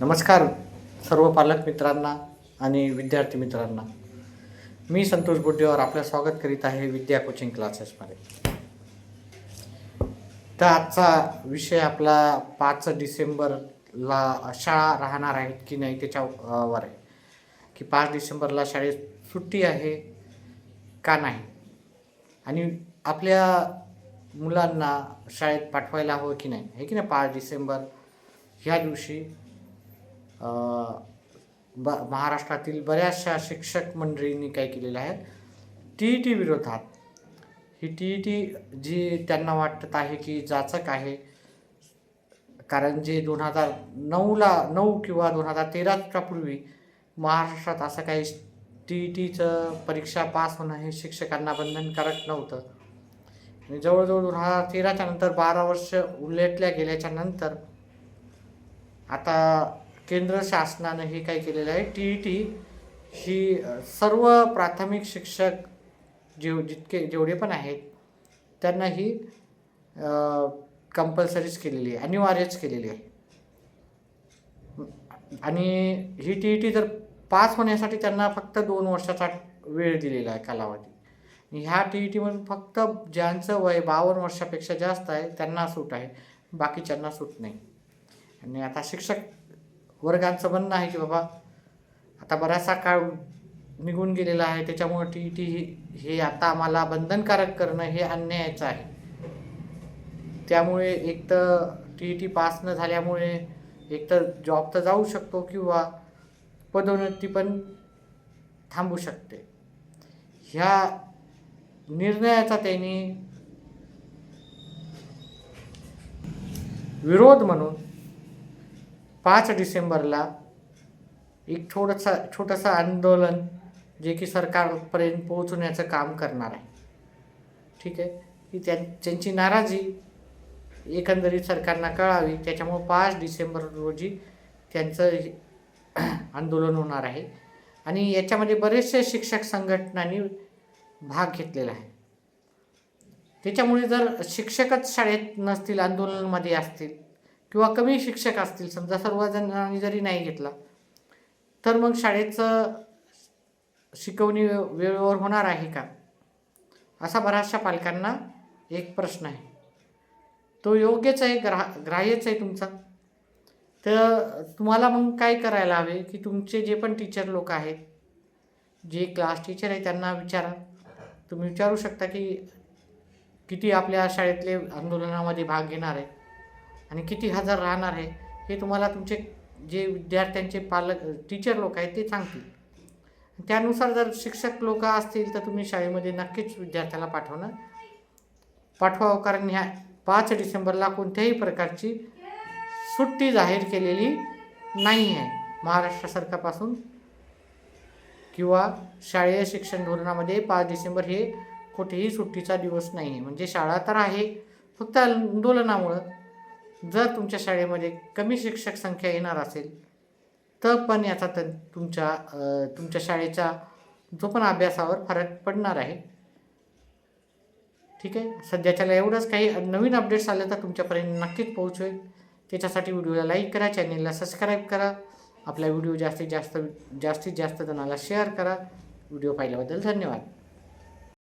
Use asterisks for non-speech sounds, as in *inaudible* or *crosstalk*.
नमस्कार सर्व पालक मित्रांना आणि विद्यार्थी मित्रांना. मी संतोष बुड्डेवर आपलं स्वागत करीत आहे विद्या कोचिंग क्लासेसमध्ये तर आजचा विषय आपला पाच डिसेंबरला शाळा राहणार आहेत की नाही त्याच्यावर आहे. की पाच डिसेंबरला शाळेत सुट्टी आहे का नाही? आणि आपल्या मुलांना शाळेत पाठवायला हवं की नाही? आहे की नाही? पाच डिसेंबर ह्या दिवशी ब महाराष्ट्रातील बऱ्याचशा शिक्षक मंडळींनी काय केलेलं आहे? टी ई टी विरोधात ही टी ई टी जी त्यांना वाटत आहे की जाचक आहे कारण जे दोन हजार नऊला नऊ किंवा दोन हजार तेराच्या पूर्वी महाराष्ट्रात असं काही टी ई टीचं परीक्षा पास होणं हे शिक्षकांना बंधनकारक नव्हतं. आणि जवळजवळ दोन हजार तेराच्या नंतर बारा वर्ष उलटल्या गेल्याच्यानंतर आता केंद्र शासनानं हे काय केलेलं आहे? टी ई टी ही सर्व प्राथमिक शिक्षक जेव जितके जेवढे पण आहेत त्यांना ही कंपल्सरीच केलेली आहे अनिवार्यच केलेली आहे. आणि ही टी ई टी जर पास होण्यासाठी त्यांना फक्त दोन वर्षाचा वेळ दिलेला आहे कालावधी. ह्या टी ई टीमधून फक्त ज्यांचं वय बावन्न वर्षापेक्षा जास्त आहे त्यांना सूट आहे बाकीच्यांना सूट नाही. आणि आता शिक्षक वर्गांचं म्हणणं आहे की बाबा. आता बराचसा काळ निघून गेलेला आहे त्याच्यामुळं टी ई टी हे आता आम्हाला बंधनकारक करणं हे अन्यायाचं आहे. त्यामुळे एक तर टी ई टी पास न झाल्यामुळे एक तर जॉब तर जाऊ शकतो किंवा पदोन्नती पण थांबू शकते. ह्या निर्णयाचा त्यांनी विरोध म्हणून पाच डिसेंबरला एक थोडंसं छोटंसं आंदोलन जे की सरकारपर्यंत पोहोचवण्याचं काम करणार आहे. ठीक आहे? की त्यां त्यांची नाराजी एकंदरीत सरकारना कळावी त्याच्यामुळं पाच डिसेंबर रोजी त्यांचं *clears throat* आंदोलन होणार आहे. आणि याच्यामध्ये बरेचसे शिक्षक संघटनांनी भाग घेतलेला आहे. त्याच्यामुळे जर शिक्षकच शाळेत नसतील आंदोलनामध्ये असतील किंवा कमी शिक्षक असतील समजा सर्वजणांनी जरी नाही घेतला तर मग शाळेचं शिकवणी वे- वेळेवर होणार आहे का? असा बऱ्याचशा पालकांना एक प्रश्न आहे. तो योग्यच आहे ग्रा ग्राह्यच आहे तुमचा? तर तुम्हाला मग काय करायला हवे की तुमचे जे पण टीचर लोक आहेत जे क्लास टीचर आहे त्यांना विचारा. तुम्ही विचारू शकता की किती आपल्या शाळेतले आंदोलनामध्ये भाग घेणार आहे. आणि किती हजार राहणार आहे हे तुम्हाला तुमचे जे विद्यार्थ्यांचे पालक टीचर लोक आहेत ते सांगतील. त्यानुसार जर शिक्षक लोक असतील तर तुम्ही शाळेमध्ये नक्कीच विद्यार्थ्याला पाठवणं पाठवावं कारण ह्या पाच डिसेंबरला कोणत्याही प्रकारची सुट्टी जाहीर केलेली नाही आहे. महाराष्ट्र सरकारपासून किंवा शालेय शिक्षण धोरणामध्ये पाच डिसेंबर हे कुठेही सुट्टीचा दिवस नाही आहे. म्हणजे शाळा तर आहे फक्त आंदोलनामुळं. जर तुमच्या शाळेमध्ये कमी शिक्षक संख्या येणार असेल तर पण याचा तर तुमच्या तुमच्या शाळेच्या जो पण अभ्यासावर फरक पडणार आहे. ठीक आहे? सध्याच्याला एवढंच काही नवीन अपडेट्स आले तर तुमच्यापर्यंत नक्कीच पोहोचवेल. त्याच्यासाठी व्हिडिओला लाईक करा चॅनेलला सबस्क्राईब करा. आपला व्हिडिओ जास्तीत जास्त जास्तीत जास्त जणाला शेअर करा. व्हिडिओ पाहिल्याबद्दल धन्यवाद.